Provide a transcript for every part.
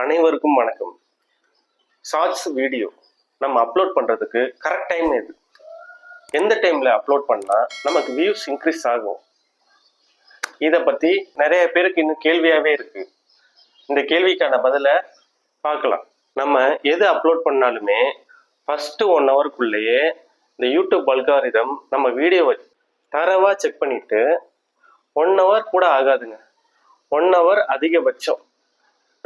அனைவருக்கும் வணக்கம். Shorts video நம்ம அப்லோட் பண்ணுறதுக்கு கரெக்ட் டைம் எது? எந்த டைமில் அப்லோட் பண்ணால் நமக்கு வியூஸ் இன்க்ரீஸ் ஆகும்? இதை பற்றி நிறைய பேருக்கு இன்னும் கேள்வியாகவே இருக்குது இந்த கேள்விக்கான பதிலை பார்க்கலாம். நம்ம எது அப்லோட் பண்ணாலுமே ஃபஸ்ட்டு ஒன் ஹவருக்குள்ளேயே இந்த யூடியூப் அல்காரிதம் நம்ம வீடியோவை தரவாக செக் பண்ணிவிட்டு ஒன் ஹவர் கூட ஆகாதுங்க. ஒன் ஹவர் அதிகபட்சம்.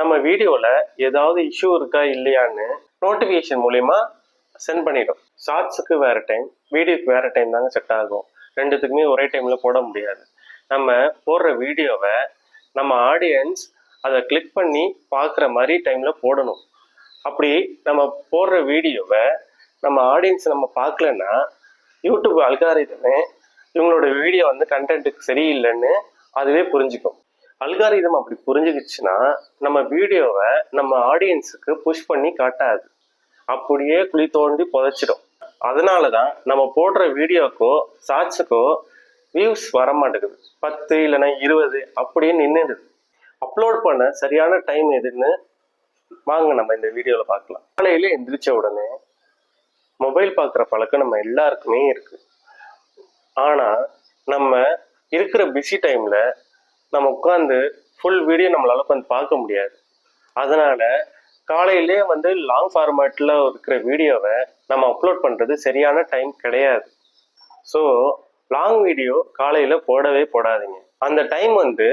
நம்ம வீடியோவில் ஏதாவது இஷ்யூ இருக்கா இல்லையான்னு நோட்டிஃபிகேஷன் மூலிமா சென்ட் பண்ணிடும். ஷார்ட்ஸுக்கு வேறு டைம் வீடியோக்கு வேறு டைம் தாங்க செட் ஆகும். ரெண்டுத்துக்குமே ஒரே டைமில் போட முடியாது. நம்ம போடுற வீடியோவை நம்ம ஆடியன்ஸ் அதை கிளிக் பண்ணி பார்க்குற மாதிரி டைமில் போடணும். அப்படி நம்ம போடுற வீடியோவை நம்ம ஆடியன்ஸ் நம்ம பார்க்கலன்னா யூடியூப் அல்காரிதமே இவங்களோட வீடியோ வந்து கண்டென்ட்டுக்கு சரியில்லைன்னு அதுவே புரிஞ்சுக்கும். அல்காரிதம் அப்படி புரிஞ்சுக்கிச்சுன்னா நம்ம வீடியோவை நம்ம ஆடியன்ஸுக்கு புஷ் பண்ணி காட்டாது. அப்படியே குழி தோண்டி புதைச்சிடும். அதனால தான் நம்ம போடுற வீடியோக்கோ ஷார்ட்ஸுக்கோ வியூஸ் வர மாட்டேங்குது பத்து இல்லைன்னா இருபது அப்படியே நின்றுடுது அப்லோட் பண்ண சரியான டைம் எதுன்னு வாங்க நம்ம இந்த வீடியோவில் பார்க்கலாம். காலையில் எந்திரிச்ச உடனே மொபைல் பார்க்குற பழக்கம் நம்ம எல்லாருக்குமே இருக்குது ஆனால் நம்ம இருக்கிற பிஸி டைமில் நம்ம உட்காந்து ஃபுல் வீடியோ நம்மளால் உட்காந்து பார்க்க முடியாது. அதனால் காலையிலே வந்து லாங் ஃபார்மேட்டில் இருக்கிற வீடியோவை நம்ம அப்லோட் பண்ணுறது சரியான டைம் கிடையாது. ஸோ லாங் வீடியோ காலையில் போடவே போடாதீங்க. அந்த டைம் வந்து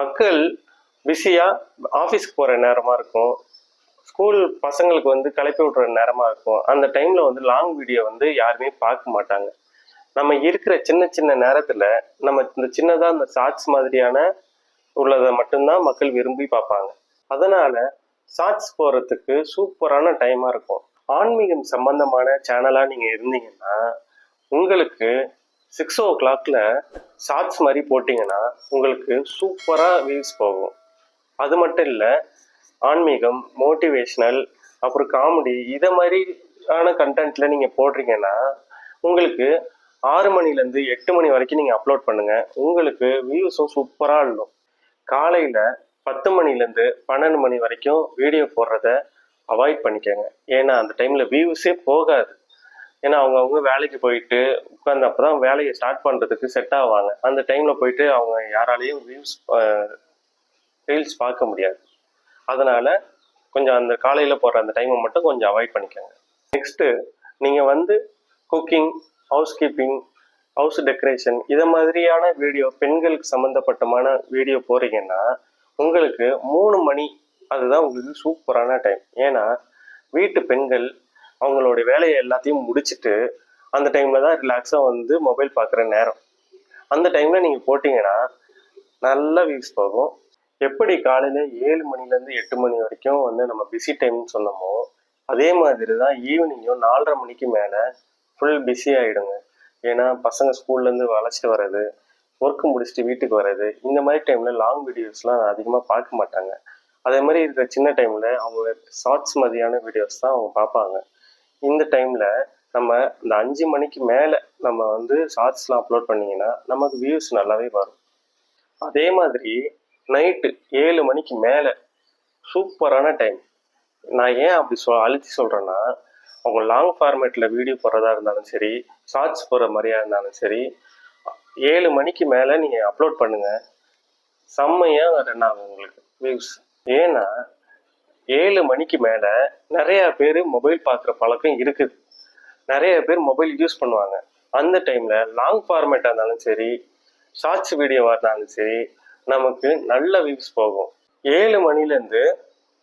மக்கள் பிஸியாக ஆஃபீஸ்க்கு போகிற நேரமாக இருக்கும். ஸ்கூல் பசங்களுக்கு வந்து கிளப்பி விட்ற நேரமாக இருக்கும். அந்த டைமில் வந்து லாங் வீடியோ வந்து யாருமே பார்க்க மாட்டாங்க. நம்ம இருக்கிற சின்ன சின்ன நேரத்தில் நம்ம இந்த சின்னதாக இந்த ஷார்ட்ஸ் மாதிரியான உள்ளதை மட்டும்தான் மக்கள் விரும்பி பார்ப்பாங்க. அதனால ஷார்ட்ஸ் போகிறதுக்கு சூப்பரான டைமாக இருக்கும். ஆன்மீகம் சம்பந்தமான சேனலாக நீங்கள் இருந்தீங்கன்னா உங்களுக்கு சிக்ஸ் ஓ கிளாக்ல ஷார்ட்ஸ் மாதிரி போட்டிங்கன்னா உங்களுக்கு சூப்பராக வியூஸ் போகும். அது மட்டும் இல்லை ஆன்மீகம் மோட்டிவேஷ்னல் அப்புறம் காமெடி இதை மாதிரியான கண்டென்ட்டில் நீங்கள் போடுறீங்கன்னா உங்களுக்கு ஆறு மணிலேருந்து எட்டு மணி வரைக்கும் நீங்கள் அப்லோட் பண்ணுங்கள் உங்களுக்கு வியூஸும் சூப்பராக இருக்கும். காலையில் பத்து மணிலேருந்து பன்னெண்டு மணி வரைக்கும் வீடியோ போடுறத அவாய்ட் பண்ணிக்கோங்க. ஏன்னா அந்த டைமில் வியூஸே போகாது. ஏன்னா அவங்கவுங்க வேலைக்கு போயிட்டு உட்காந்து அப்போ தான் வேலையை ஸ்டார்ட் பண்ணுறதுக்கு செட் ஆவாங்க. அந்த டைமில் போயிட்டு அவங்க யாராலையும் வியூஸ் ரீல்ஸ் பார்க்க முடியாது. அதனால் கொஞ்சம் அந்த காலையில் போடுற அந்த டைமை மட்டும் கொஞ்சம் அவாய்ட் பண்ணிக்கோங்க. நெக்ஸ்ட்டு நீங்கள் வந்து cooking house keeping house decoration இதை மாதிரியான வீடியோ பெண்களுக்கு சம்மந்தப்பட்டமான வீடியோ போகிறீங்கன்னா உங்களுக்கு மூணு மணி அதுதான் உங்களுக்கு சூப்பரான டைம் ஏன்னா வீட்டு பெண்கள் அவங்களுடைய வேலையை எல்லாத்தையும் முடிச்சுட்டு அந்த டைமில் தான் ரிலாக்ஸாக வந்து மொபைல் பார்க்குற நேரம். அந்த டைமில் நீங்கள் போட்டிங்கன்னா நல்ல வியூஸ் போகும். எப்படி காலையில் ஏழு மணிலேருந்து எட்டு மணி வரைக்கும் வந்து நம்ம பிஸி டைம்னு சொன்னோமோ அதே மாதிரி தான் ஈவினிங்கும் நாலரை மணிக்கு மேலே ஃபுல் பிஸி ஆகிடுங்க ஏன்னா பசங்க ஸ்கூல்லேருந்து அழைச்சிட்டு வர்றது ஒர்க்கு முடிச்சுட்டு வீட்டுக்கு வர்றது இந்த மாதிரி டைமில் லாங் வீடியோஸ்லாம் அதிகமாக பார்க்க மாட்டாங்க. அதே மாதிரி இருக்கிற சின்ன டைமில் அவங்க ஷார்ட்ஸ் மாதிரியான வீடியோஸ் தான் அவங்க பார்ப்பாங்க. இந்த டைமில் நம்ம இந்த அஞ்சு மணிக்கு மேலே நம்ம வந்து ஷார்ட்ஸ்லாம் அப்லோட் பண்ணிங்கன்னா நமக்கு வியூஸ் நல்லாவே வரும். அதே மாதிரி நைட்டு ஏழு மணிக்கு மேலே சூப்பரான டைம் நான் ஏன் அப்படி சொ அழுத்தி சொல்கிறேன்னா அவங்க லாங் ஃபார்மேட்டில் வீடியோ போடுறதா இருந்தாலும் சரி ஷார்ட்ஸ் போடுற மாதிரியா இருந்தாலும் சரி ஏழு மணிக்கு மேலே நீங்கள் அப்லோட் பண்ணுங்கள் செம்மையாக ரன் ஆகும் உங்களுக்கு வியூஸ் ஏன்னா ஏழு மணிக்கு மேலே நிறையா பேர் மொபைல் பார்க்குற பழக்கம் இருக்குது. நிறைய பேர் மொபைல் யூஸ் பண்ணுவாங்க. அந்த டைமில் லாங் ஃபார்மேட்டாக இருந்தாலும் சரி ஷார்ட்ஸ் வீடியோவாக இருந்தாலும் சரி நமக்கு நல்ல வியூஸ் போகும். ஏழு மணிலேருந்து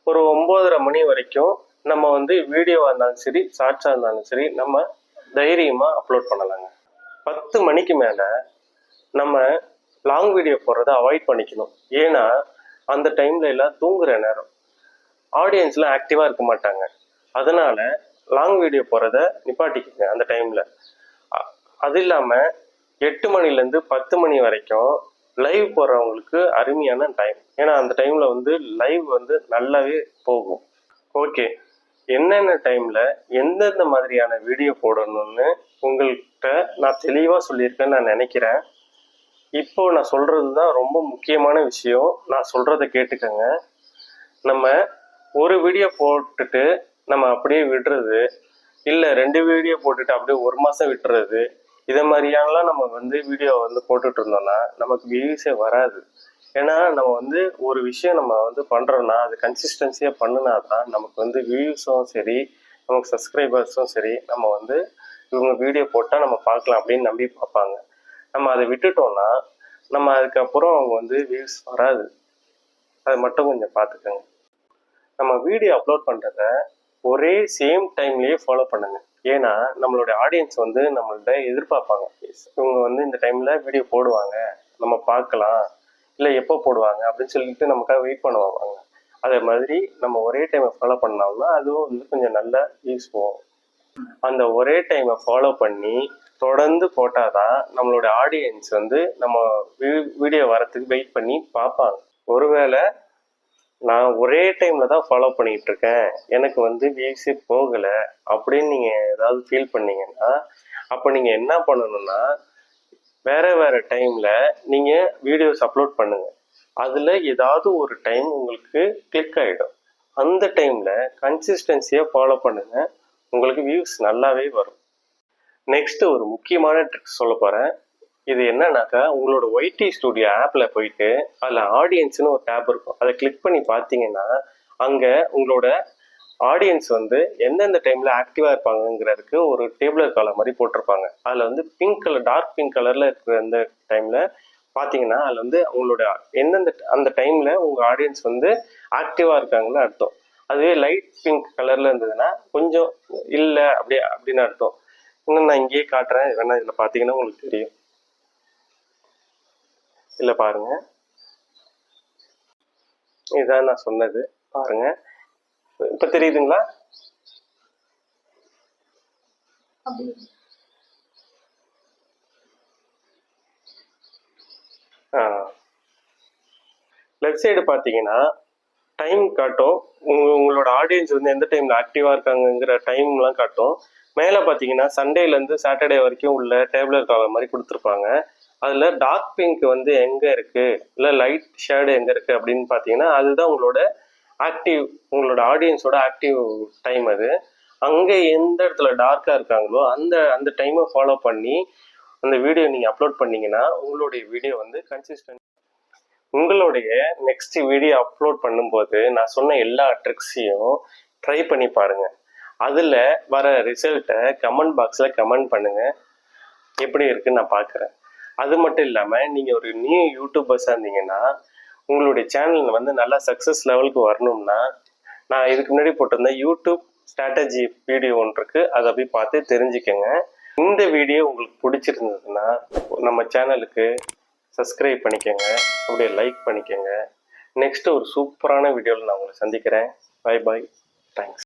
ஒரு ஒம்போதரை மணி வரைக்கும் நம்ம வந்து வீடியோவாக இருந்தாலும் சரி ஷார்ட்ஸாக இருந்தாலும் சரி நம்ம தைரியமாக அப்லோட் பண்ணலாங்க. பத்து மணிக்கு மேலே நம்ம லாங் வீடியோ போடுறத அவாய்ட் பண்ணிக்கணும். ஏன்னா அந்த டைமில் எல்லாம் தூங்குற நேரம். ஆடியன்ஸ்லாம் ஆக்டிவாக இருக்க மாட்டாங்க. அதனால லாங் வீடியோ போகிறத நிப்பாட்டிக்கங்க அந்த டைமில் அது இல்லாமல் எட்டு மணிலேருந்து பத்து மணி வரைக்கும் லைவ் போடுறவங்களுக்கு அருமையான டைம் ஏன்னா அந்த டைமில் வந்து லைவ் வந்து நல்லாவே போகும். ஓகே என்னென்ன டைமில் எந்தெந்த மாதிரியான வீடியோ போடணும்னு உங்கள்கிட்ட நான் தெளிவாக சொல்லியிருக்கேன்னு நான் நினைக்கிறேன். இப்போ நான் சொல்கிறது தான் ரொம்ப முக்கியமான விஷயம். நான் சொல்கிறத கேட்டுக்கோங்க. நம்ம ஒரு வீடியோ போட்டுட்டு நம்ம அப்படியே விடுறது இல்லை ரெண்டு வீடியோ போட்டுட்டு அப்படியே ஒரு மாதம் விட்டுறது இதை மாதிரியானலாம் நம்ம வந்து வீடியோ வந்து போட்டுட்டு இருந்தோம்னா நமக்கு வியூஸே வராது. ஏன்னா நம்ம வந்து ஒரு விஷயம் நம்ம வந்து பண்ணுறோன்னா அது கன்சிஸ்டன்சியாக பண்ணினா தான் நமக்கு வந்து வியூஸும் சரி நமக்கு சப்ஸ்கிரைபர்ஸும் சரி நம்ம வந்து இவங்க வீடியோ போட்டால் நம்ம பார்க்கலாம் அப்படின்னு நம்பி பார்ப்பாங்க. நம்ம அதை விட்டுட்டோம்னா நம்ம அதுக்கப்புறம் அவங்க வந்து வியூஸ் வராது. அது மட்டும் கொஞ்சம் பார்த்துக்கோங்க. நம்ம வீடியோ அப்லோட் பண்ணுறத ஒரே சேம் டைம்லேயே ஃபாலோ பண்ணுங்க. ஏன்னா நம்மளுடைய ஆடியன்ஸ் வந்து நம்மள்ட்ட எதிர்பார்ப்பாங்க. இவங்க வந்து இந்த டைமில் வீடியோ போடுவாங்க. நம்ம பார்க்கலாம். இல்லை எப்போ போடுவாங்க அப்படின்னு சொல்லிட்டு நமக்காக வெயிட் பண்ணுவாங்க அதே மாதிரி நம்ம ஒரே டைமை ஃபாலோ பண்ணோம்னா அதுவும் வந்து கொஞ்சம் நல்லா யூஸ் போகும். அந்த ஒரே டைமை ஃபாலோ பண்ணி தொடர்ந்து போட்டாதான் நம்மளோட ஆடியன்ஸ் வந்து நம்ம வீடியோ வரத்துக்கு வெயிட் பண்ணி பார்ப்பாங்க. ஒருவேளை நான் ஒரே டைம்ல தான் ஃபாலோ பண்ணிட்டு இருக்கேன். எனக்கு வந்து வியூஸே போகலை அப்படின்னு நீங்கள் ஏதாவது ஃபீல் பண்ணீங்கன்னா அப்போ நீங்கள் என்ன பண்ணணும்னா வேற வேற டைம்ல நீங்க வீடியோஸ் அப்லோட் பண்ணுங்க. அதுல ஏதாவது ஒரு டைம் உங்களுக்கு கிளிக் ஆயிடும். அந்த டைம்ல கன்சிஸ்டன்சியா ஃபாலோ பண்ணுங்க. உங்களுக்கு வியூஸ் நல்லாவே வரும். நெக்ஸ்ட் ஒரு முக்கியமான ட்ரிக் சொல்ல போறேன். இது என்னன்னாக்கா உங்களோட ஒய்டி ஸ்டுடியோ ஆப்ல போயிட்டு அதில் ஆடியன்ஸ்னு ஒரு டேப் இருக்கும். அதை கிளிக் பண்ணி பார்த்தீங்கன்னா அங்க உங்களோட ஆடியன்ஸ் வந்து எந்தெந்த டைம்ல ஆக்டிவா இருப்பாங்கங்கிறதுக்கு ஒரு டேபிளர் காலம் மாதிரி போட்டிருப்பாங்க. அதுல வந்து பிங்க் கலர் டார்க் பிங்க் கலர்ல இருக்கிற அந்த டைம்ல பாத்தீங்கன்னா அதுல வந்து உங்களோட எந்தெந்த அந்த டைம்ல உங்க ஆடியன்ஸ் வந்து ஆக்டிவா இருக்காங்கன்னு அர்த்தம். அதுவே லைட் பிங்க் கலர்ல இருந்ததுன்னா கொஞ்சம் இல்லை அப்படியே அப்படின்னு அர்த்தம். இன்னும் நான் இங்கேயே காட்டுறேன் வேணா இதுல பாத்தீங்கன்னா உங்களுக்கு தெரியும். இல்ல பாருங்க. இதுதான் நான் சொன்னது. பாருங்க. இப்ப தெரியுதுங்களா? லெஃப்ட் சைடு பார்த்தீங்கன்னா டைம் காட்டும். உங்களோட ஆடியன்ஸ் வந்து எந்த டைம்ல ஆக்டிவா இருக்காங்கங்கிற டைம்லாம் காட்டும். மேலே பார்த்தீங்கன்னா சண்டேலேருந்து சாட்டர்டே வரைக்கும் உள்ள டேபிளர் காலம் மாதிரி கொடுத்துருப்பாங்க. அதில் டார்க் பிங்க் வந்து எங்கே இருக்குது இல்லை லைட் ஷேடு எங்கே இருக்குது அப்படின்னு பார்த்தீங்கன்னா அதுதான் உங்களோட ஆக்டிவ் உங்களோட ஆடியன்ஸோட ஆக்டிவ் டைம் அது. அங்கே எந்த இடத்துல டார்க்காக இருக்காங்களோ அந்த அந்த டைமை ஃபாலோ பண்ணி அந்த வீடியோ நீங்கள் அப்லோட் பண்ணிங்கன்னா உங்களுடைய வீடியோ வந்து கன்சிஸ்டன்ட் உங்களுடைய நெக்ஸ்ட் வீடியோ அப்லோட் பண்ணும்போது நான் சொன்ன எல்லா ட்ரிக்ஸையும் ட்ரை பண்ணி பாருங்கள் அதில் வர ரிசல்ட்டை கமெண்ட் பாக்ஸில் கமெண்ட் பண்ணுங்கள் எப்படி இருக்குன்னு நான் பார்க்குறேன் அது மட்டும் இல்லாமல் நீங்கள் ஒரு நியூ யூடியூபர்ஸாக இருந்தீங்கன்னா உங்களுடைய சேனல் வந்து நல்லா சக்ஸஸ் லெவலுக்கு வரணும்னா நான் இதுக்கு முன்னாடி போட்டிருந்தேன் யூடியூப் ஸ்ட்ராட்டஜி வீடியோ ஒன்று இருக்கு. அதை போய் பார்த்து தெரிஞ்சுக்கங்க. இந்த வீடியோ உங்களுக்கு பிடிச்சிருந்ததுன்னா நம்ம சேனலுக்கு சப்ஸ்கிரைப் பண்ணிக்கோங்க. அப்படியே லைக் பண்ணிக்கோங்க. நெக்ஸ்ட் ஒரு சூப்பரான வீடியோவில் நான் உங்களை சந்திக்கிறேன். Bye bye thanks